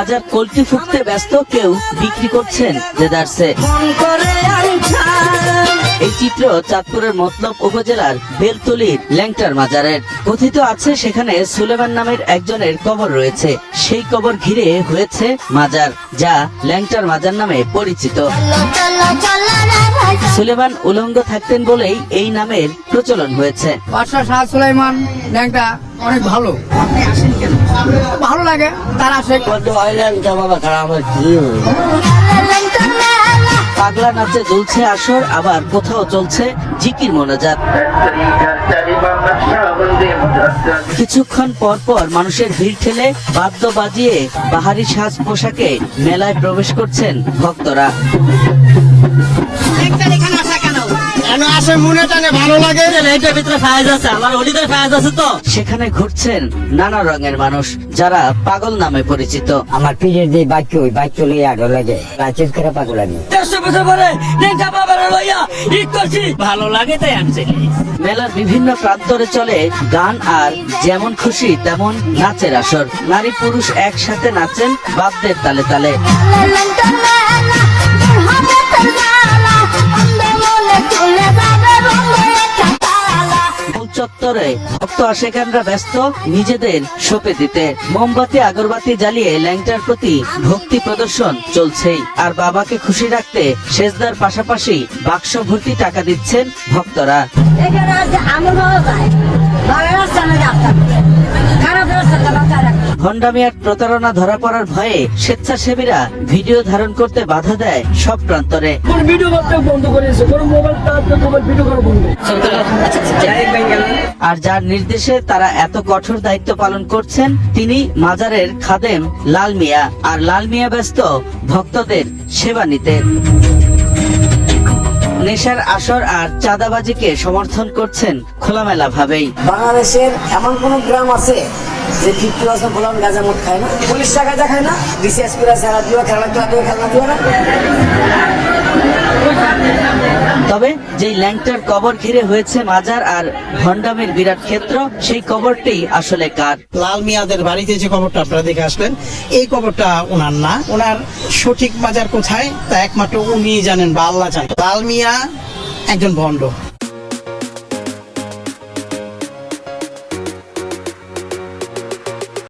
গাজার কলকি ফুটতে ব্যস্ত কেউ বিক্রি করছেন দেদারসে এই চিত্র চাঁদপুরের মতলব উপজেলার বেলতলির ল্যাংটার মাজারের। কথিত আছে সেখানে সুলেমান নামের একজনের কবর রয়েছে। সেই কবর ঘিরে হয়েছে মাজার, যা ল্যাংটার মাজার নামে পরিচিত। সুলেমান উলঙ্গ থাকতেন বলেই এই নামের প্রচলন হয়েছে। শাহ ব্যাংকটা অনেক ভালো। ভালো লাগে তার আসে। পাগলা নাচে দুলছে আসর আবার কোথাও চলছে জিকির মোনাজাত। কিছুক্ষণ পর পর মানুষের ভিড় ঠেলে বাদ্য বাজিয়ে বাহারি সাজ পোশাকে মেলায় প্রবেশ করছেন ভক্তরা। আসে মনে টানে ভালো লাগে। ভিতরে ফায়াজ আছে আমার অলিদের ফায়াজ আছে তো। সেখানে ঘুরছেন নানা রঙের মানুষ যারা পাগল নামে পরিচিত। আমার পীরের যে বাক্য ওই বাক্য লাগে। করে পাগল আমি। ভালো লাগে তাই আনছে। মেলার বিভিন্ন প্রান্তরে চলে গান আর যেমন খুশি তেমন নাচের আসর। নারী পুরুষ একসাথে নাচেন বাদ্যের তালে তালে। চত্বরে ভক্ত আশেখানরা ব্যস্ত নিজেদের সপে দিতে। মোমবাতি, আগরবাতি জ্বালিয়ে ল্যাংটার প্রতি ভক্তি প্রদর্শন চলছেই। আর বাবাকে খুশি রাখতে সেজদার পাশাপাশি বাক্স ভর্তি টাকা দিচ্ছেন ভক্তরা। রাখে প্রতারণা ধরা পড়ার ভয়ে স্বেচ্ছাসেবীরা ভিডিও ধারণ করতে বাধা দেয় সব প্রান্তরে। আর যার নির্দেশে তারা এত কঠোর দায়িত্ব পালন করছেন তিনি মাজারের খাদেম লাল মিয়া। আর লাল মিয়া ব্যস্ত ভক্তদের সেবা নিতে। নেশার আসর আর চাঁদাবাজিকে সমর্থন করছেন খোলামেলা ভাবেই বাংলাদেশের এমন কোন গ্রাম আছে যে ফিফটি পার্সেন্ট বললাম গাঁজা মদ খায় না। পুলিশরা গাঁজা খায় না বিসিএস করে খেলা দিও খেলা খেলা দিও খেলা দিও না। তবে যেই ল্যাংটার কবর ঘিরে হয়েছে মাজার আর ভণ্ডামের বিরাট ক্ষেত্র সেই কবরটি আসলে কার? লাল মিয়াদের বাড়িতে যে কবরটা আপনারা দেখে আসলেন এই কবরটা ওনার না। ওনার সঠিক মাজার কোথায় তা একমাত্র উনি জানেন বা আল্লাহ জানেন লাল মিয়া একজন ভণ্ড।